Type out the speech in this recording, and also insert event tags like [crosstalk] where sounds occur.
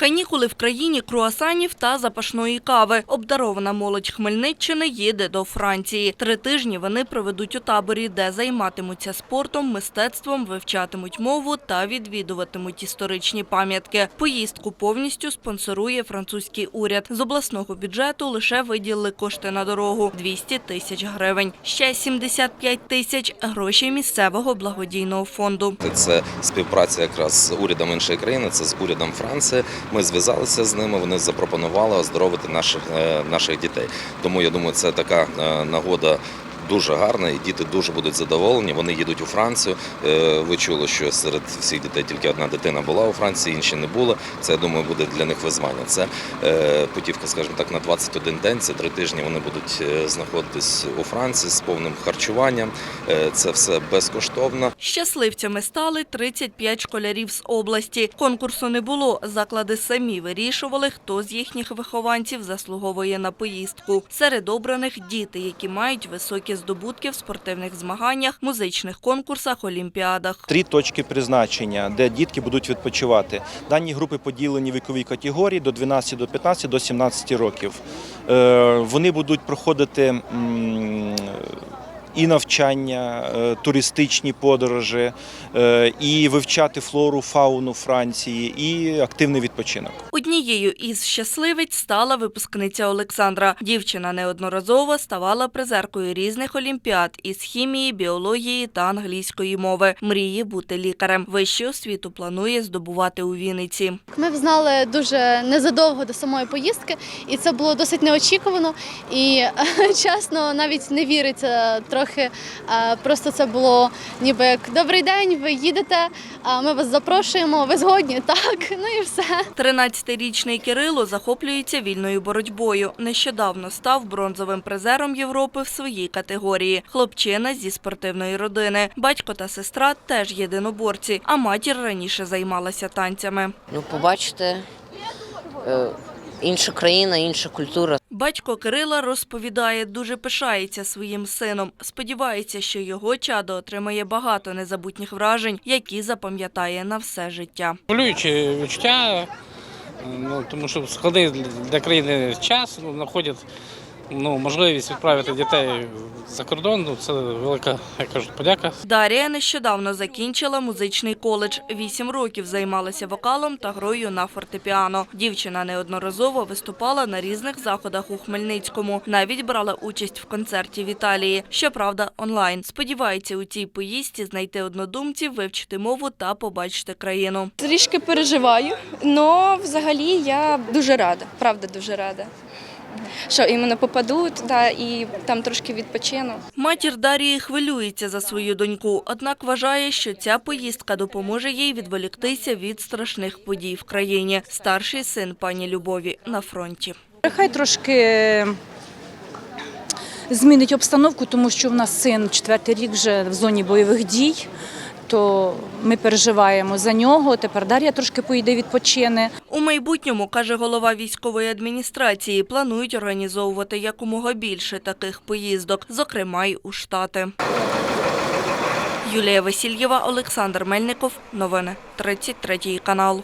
Канікули в країні круасанів та запашної кави. Обдарована молодь Хмельниччини їде до Франції. Три тижні вони проведуть у таборі, де займатимуться спортом, мистецтвом, вивчатимуть мову та відвідуватимуть історичні пам'ятки. Поїздку повністю спонсорує французький уряд. З обласного бюджету лише виділили кошти на дорогу – 200 тисяч гривень. Ще 75 тисяч – гроші місцевого благодійного фонду. Це співпраця якраз з урядом іншої країни, це з урядом Франції. Ми зв'язалися з ними. Вони запропонували оздоровити наших е, наших дітей. Тому я думаю, це така е, нагода. Дуже гарна, і діти дуже будуть задоволені. Вони їдуть у Францію. Е, Ви чули, що серед всіх дітей тільки одна дитина була у Франції, інші не були. Це я думаю, буде для них визвання. Це е, путівка, скажімо так, на 21 день. Це три тижні. Вони будуть е, знаходитись у Франції з повним харчуванням. Це все безкоштовно. Щасливцями стали 35 школярів з області. Конкурсу не було. Заклади самі вирішували, хто з їхніх вихованців заслуговує на поїздку. Серед обраних діти, які мають високі здобутки в спортивних змаганнях, музичних конкурсах, олімпіадах. Три точки призначення, де дітки будуть відпочивати. Дані групи поділені вікові категорії до 12, до 15, до 17 років. Е, Вони будуть проходити і навчання, е, туристичні подорожі, е, і вивчати флору, фауну Франції, і активний відпочинок. Однією із щасливиць стала випускниця Олександра. Дівчина неодноразово ставала призеркою різних олімпіад із хімії, біології та англійської мови. Мріє бути лікарем. Вищу освіту планує здобувати у Вінниці. Ми знали дуже незадовго до самої поїздки, і це було досить неочікувано. І [laughs] чесно, навіть не віриться трохи. Е, Просто це було ніби як добрий день, ви їдете, ми вас запрошуємо. Ви згодні? [laughs] Так, ну і все. 13-річний Кирило захоплюється вільною боротьбою. Нещодавно став бронзовим призером Європи в своїй категорії. Хлопчина зі спортивної родини. Батько та сестра теж єдиноборці, а матір раніше займалася танцями. Ну, побачите, е, інша країна, інша культура. Батько Кирила розповідає, дуже пишається своїм сином. Сподівається, що його чадо отримає багато незабутніх вражень, які запам'ятає на все життя. Хвилюючі відчуття, ну, тому що складний для країни час ну, знаходять ну, можливість відправити дітей за кордон. Ну, це велика, як кажуть, подяка. Дарія нещодавно закінчила музичний коледж. Вісім років займалася вокалом та грою на фортепіано. Дівчина неодноразово виступала на різних заходах у Хмельницькому. Навіть брала участь в концерті в Італії. Щоправда, онлайн. Сподівається у цій поїздці знайти однодумців, вивчити мову та побачити країну. Трішки переживаю, але взагалі я дуже рада, правда дуже рада. Що іменно попаду да, і там трошки відпочину. Матір Дарії хвилюється за свою доньку, однак вважає, що ця поїздка допоможе їй відволіктися від страшних подій в країні. Старший син пані Любові на фронті. Хай трошки змінить обстановку, тому що в нас син четвертий рік вже в зоні бойових дій, то ми переживаємо за нього. Тепер Дар'я трошки поїде відпочине. У майбутньому, каже голова військової адміністрації, планують організовувати якомога більше таких поїздок, зокрема й у Штати. Юлія Васильєва, Олександр Мельников. Новини 33 канал.